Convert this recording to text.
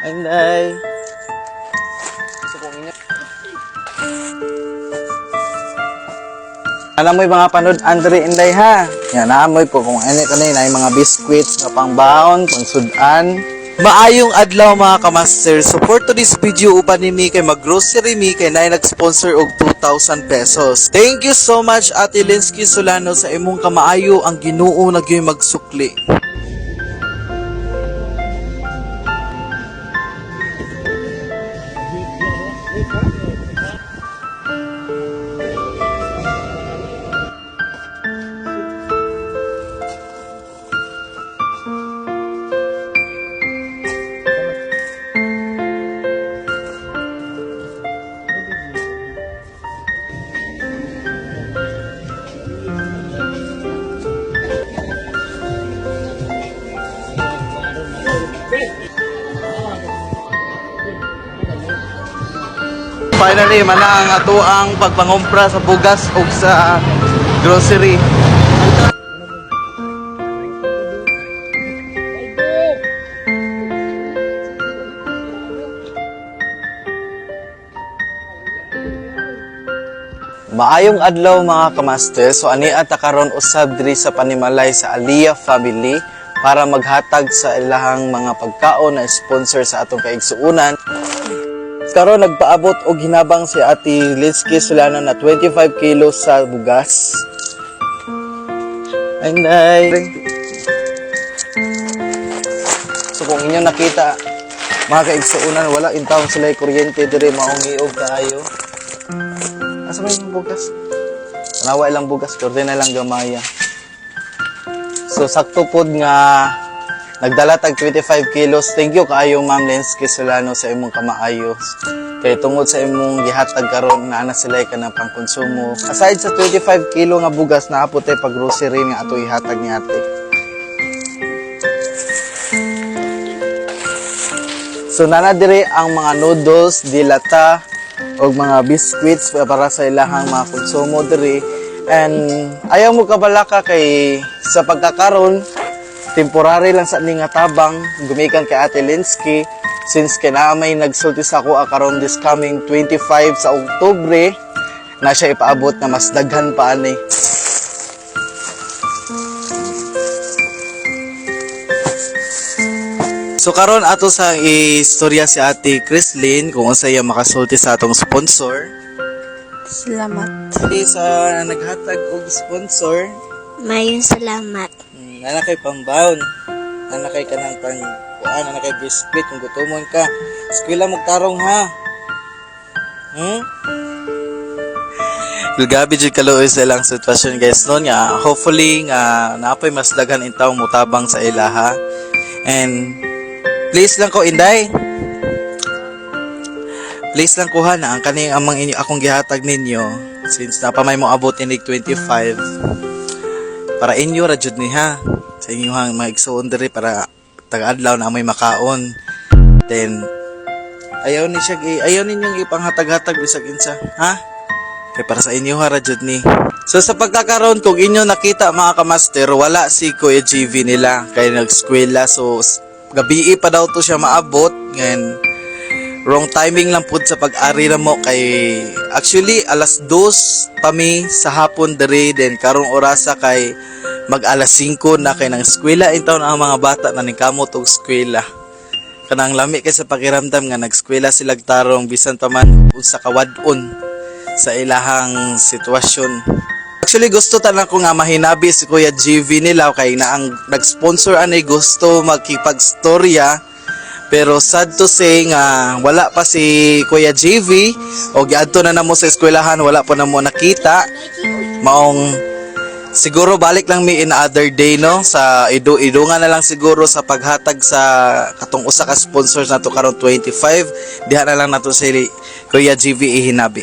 Inday. So, kung inyo... Alam mo mga panood, Andre Inday ha. Yan, naamoy po kung ano kanina yung mga biscuits, nga pangbaon, pangsudan. Maayong adlaw mga kamaster. Support to this video upan ni mi kay mag-grocery mi kay na nag-sponsor og 2,000 pesos. Thank you so much Ate Linsky Solano sa imong kamaayo ang Ginoo nagyoy magsukli. Africa. Finally, mana ang ato ang pagpangumpra sa bugas ug sa grocery. Maayong adlaw mga kamaster. So ani ata karon usab diri sa panimalay sa Aliyah family para maghatag sa ilahang mga pagkaon na sponsor sa atong kaigsuunan. Karon nagpaabot og hinabang si Ate Linsky Solano na 25 kilos sa bugas. Ay, nay. So kung inyo nakita, mga kaigsuunan, wala in town sila kuryente dire maungiog kaayo. Asa yung bugas? Nawa ilang bugas, kurde na lang gamaya. So sakto pod nga nagdala tag 25 kilos. Thank you kaayo Ma'am Lensky Solano sa imong kamaayo. Kay tungod sa imong gihatag karon na ana sila ka ng pangkonsumo. Aside sa 25 kilo nga bugas na apote pag grocery nga ato ihatag ni ate. So nana dire ang mga noodles, dilata, o mga biscuits para sa ilahang mga konsumo dire. And ayaw mo kabalaka kay sa pagkakaron, temporary lang sa ni nga tabang, gumikan kay Ate Linsky, since kina may nagsulti sa ako karon this coming 25 sa Oktubre, na siya ipaabot na mas daghan pa ani. So karon ato sa istorya si Ate Chrislyn kung unsa iya makasulti sa atong sponsor. Salamat. Di sa naghatag og sponsor, Mayong salamat. mm, ana kay pambaon. Ana kay kanang pang kuan, ana kay biscuit kung gutomon ka. Eskwela mo tarong ha. Hmm? Gabi jud kaluoy sa ilang sitwasyon guys noon nga hopefully nga naapay mas daghan in taong mutabang sa ilaha. And please lang ko inday. Please lang kuha na ang kaning amang inyo akong gihatag ninyo since napamay mo abot inig 25 para inyo ra jud ni ha sa inyo hang mga igsuon diri para taga-adlaw na may makaon. Then ayaw ni siya ayaw ninyong ipanghatag-hatag bisag insa, ha? Kay para sa inyo ha ra jud ni. So sa pagkakaroon kung inyo nakita mga kamaster, wala si Kuya GV nila kay nag-skwela so gabi pa daw to siya maabot ngayon wrong timing lang pud sa pag-ari na mo. Kay actually alas 2 pa mi sa hapon dere then karong orasa kay mag alas 5 na kay nang eskwela. Intaw na ang mga bata na ningkamot og eskwela. Kanang lami kay sa pakiramdam nga nagskwela sila tarong bisan pa man unsa kawadon sa ilahang sitwasyon. Actually gusto tanan ko nga mahinabi si Kuya GV nila kay na ang nag-sponsor ani gusto magkipagstorya pero sad to say nga wala pa si Kuya JV o giadto na namo sa eskwelahan wala pa namo nakita. Maong siguro balik lang mi in other day no? Sa idu idungan na lang siguro sa paghatag sa katong usa ka sponsors nato karon 25 diha na lang nato si Kuya JV ihinabi